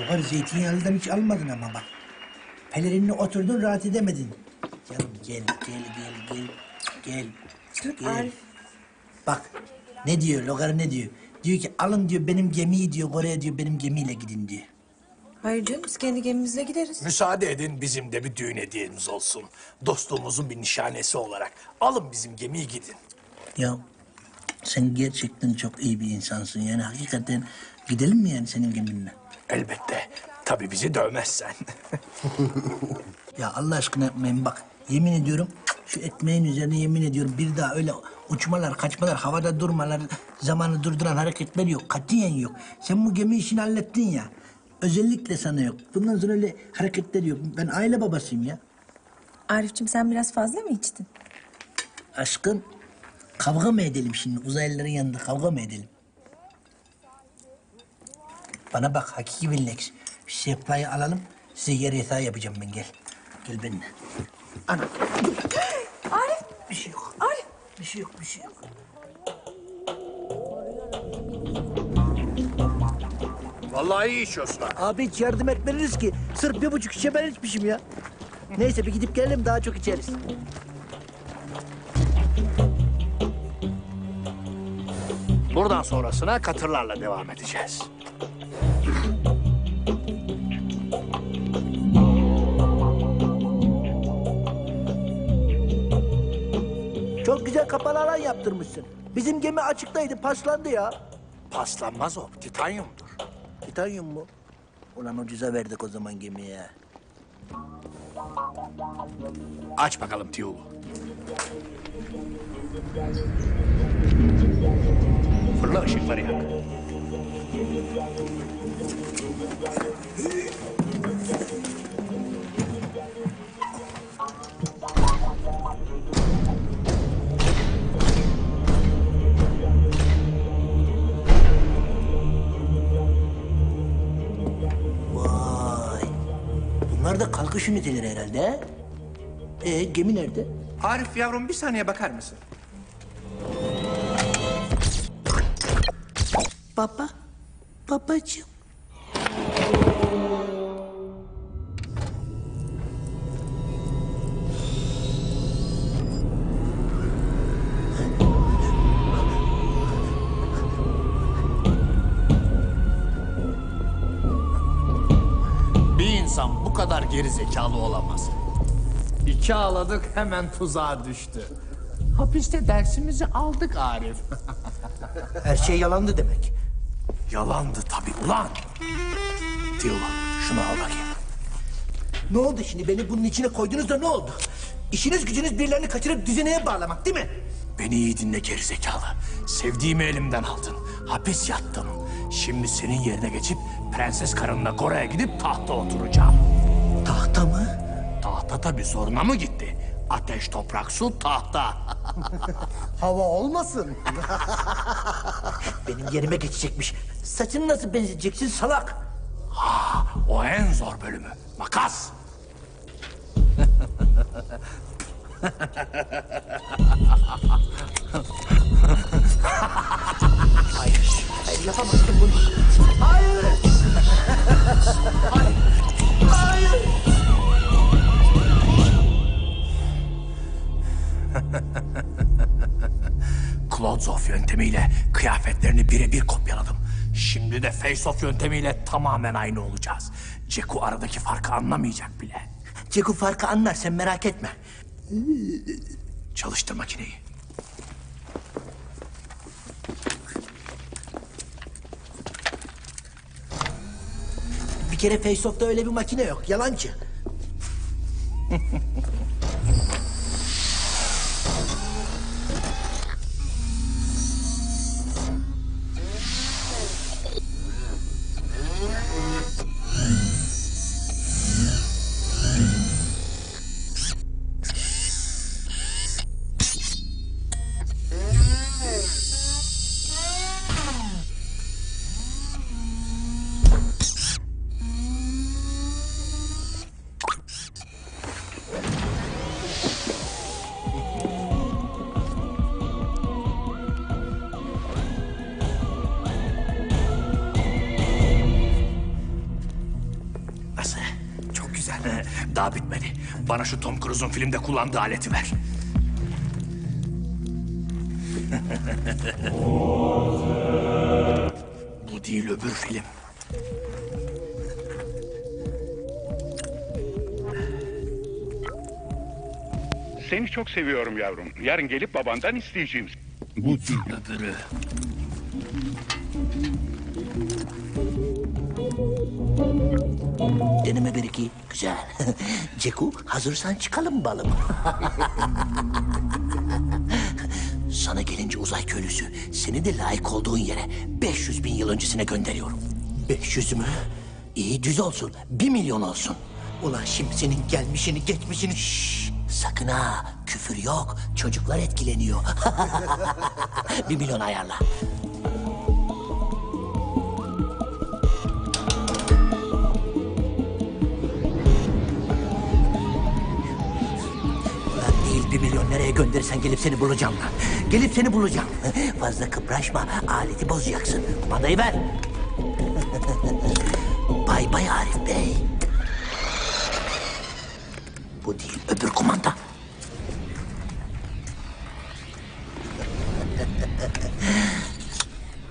Yukarı zeytinyağlıdan hiç almadın ama bak. Pelerinle oturdun rahat edemedin. Canım gel, gel, gel, gel, gel. gel. Arif. Bak ne diyor, Logar ne diyor? Diyor ki alın diyor benim gemiyi diyor, Kore'ye diyor benim gemiyle gidin diyor. Hayır canım biz kendi gemimizle gideriz. Müsaade edin bizim de bir düğün hediyemiz olsun. Dostluğumuzun bir nişanesi olarak. Alın bizim gemiyi gidin. Ya sen gerçekten çok iyi bir insansın yani hakikaten gidelim mi yani senin geminle? Elbette. Tabii bizi dövmezsen. Ya Allah aşkına yapmayın bak. Yemin ediyorum şu ekmeğin üzerine yemin ediyorum bir daha öyle uçmalar, kaçmalar, havada durmalar, zamanı durduran hareketler yok. Katiyen yok. Sen bu gemi işini hallettin ya. Özellikle sana yok. Bundan sonra öyle hareketler yok. Ben aile babasıyım ya. Arif'cim sen biraz fazla mı içtin? Aşkım kavga mı edelim şimdi? Uzaylıların yanında kavga mı edelim? Bana bak hakiki Villex. Bir sehpayı alalım. Size yer yatağı yapacağım ben gel. Gel benimle. Ana. Arif! Bir şey yok. Arif! Bir şey yok, bir şey yok. Vallahi iyi içiyorsun ha. Abi hiç yardım etmediniz ki. Sırf bir buçuk şişe ben içmişim ya. Neyse bir gidip gelelim daha çok içeriz. Buradan sonrasına katırlarla devam edeceğiz. Güzel kapalı alan yaptırmışsın. Bizim gemi açıktaydı, paslandı ya. Paslanmaz o, titanyumdur. Titanyum mu? Ulan ucuza verdik o zaman gemiye. Aç bakalım Tiyulu. Fırla ışıkları yak. Bunlar da kalkış üniteleri herhalde. he? Ee, gemi nerede? Arif yavrum bir saniye bakar mısın? Baba. Babacığım. İnsan bu kadar geri zekalı olamaz. İki ağladık hemen tuzağa düştü. Hapiste dersimizi aldık Arif. Her şey yalandı demek. Yalandı tabii ulan. Tiyulu şunu al bakayım. Ne oldu şimdi? Beni bunun içine koydunuz da ne oldu? İşiniz gücünüz birilerini kaçırıp düzeneye bağlamak değil mi? Beni iyi dinle gerizekalı. Sevdiğimi elimden aldın. Hapis yattım. Şimdi senin yerine geçip prenses karınla Kore'ye gidip tahta oturacağım. Tahta mı? Tahta tabii zoruna mı gitti? Ateş, toprak, su, tahta. Hava olmasın. Benim yerime geçecekmiş. Saçını nasıl benzeteceksin salak? o en zor bölümü. Makas. Hayır, hayır yapamazsın bunu. Hayır! hayır! Hayır! Clothes-off yöntemiyle kıyafetlerini birebir kopyaladım. Şimdi de face-off yöntemiyle tamamen aynı olacağız. Ceku aradaki farkı anlamayacak bile. Ceku farkı anlar sen merak etme. Çalıştır makineyi. Bir kere Face öyle bir makine yok. Yalancı. Daha bitmedi. Bana şu Tom Cruise'un filmde kullandığı aleti ver. Bu değil öbür film. Seni çok seviyorum yavrum. Yarın gelip babandan isteyeceğim. Bu Öbürü. Deneme bir iki. Güzel. Ceku hazırsan çıkalım balım. Sana gelince uzay köylüsü seni de layık olduğun yere 500 bin yıl öncesine gönderiyorum. 500 mü? İyi düz olsun. Bir milyon olsun. Ulan şimdi senin gelmişini geçmişini... Şşş, sakın ha küfür yok. Çocuklar etkileniyor. bir milyon ayarla. Bir milyon nereye gönderirsen gelip seni bulacağım lan. Gelip seni bulacağım. Fazla kıpraşma aleti bozacaksın. Kumandayı ver. bay bay Arif Bey. Bu değil öbür kumanda.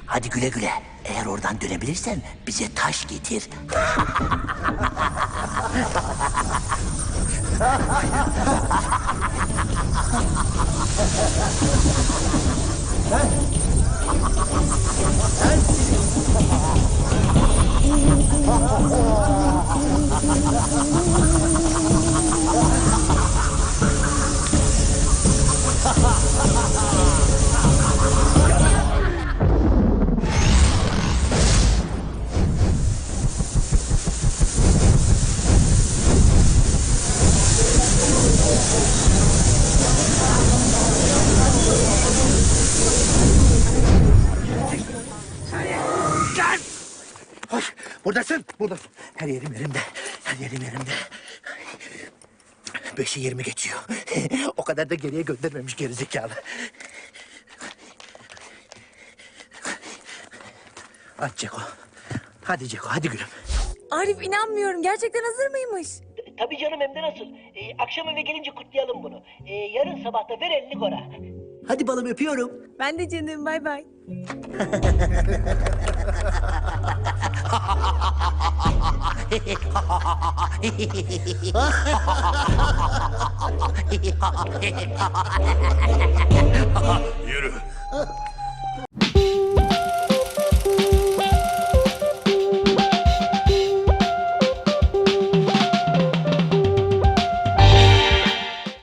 Hadi güle güle. Eğer oradan dönebilirsen bize taş getir. Hoş, Burada. Her yerim yerimde. Her yerim yerimde. Beşi yirmi geçiyor. o kadar da geriye göndermemiş gerizekalı. Aç Ceko. Hadi Ceko, hadi gülüm. Arif inanmıyorum. Gerçekten hazır mıymış? Tabii canım hem de nasıl. Ee, akşam eve gelince kutlayalım bunu. Ee, yarın sabah da ver elini Gora. Hadi balım öpüyorum. Ben de canım. Bay bay. ゆ る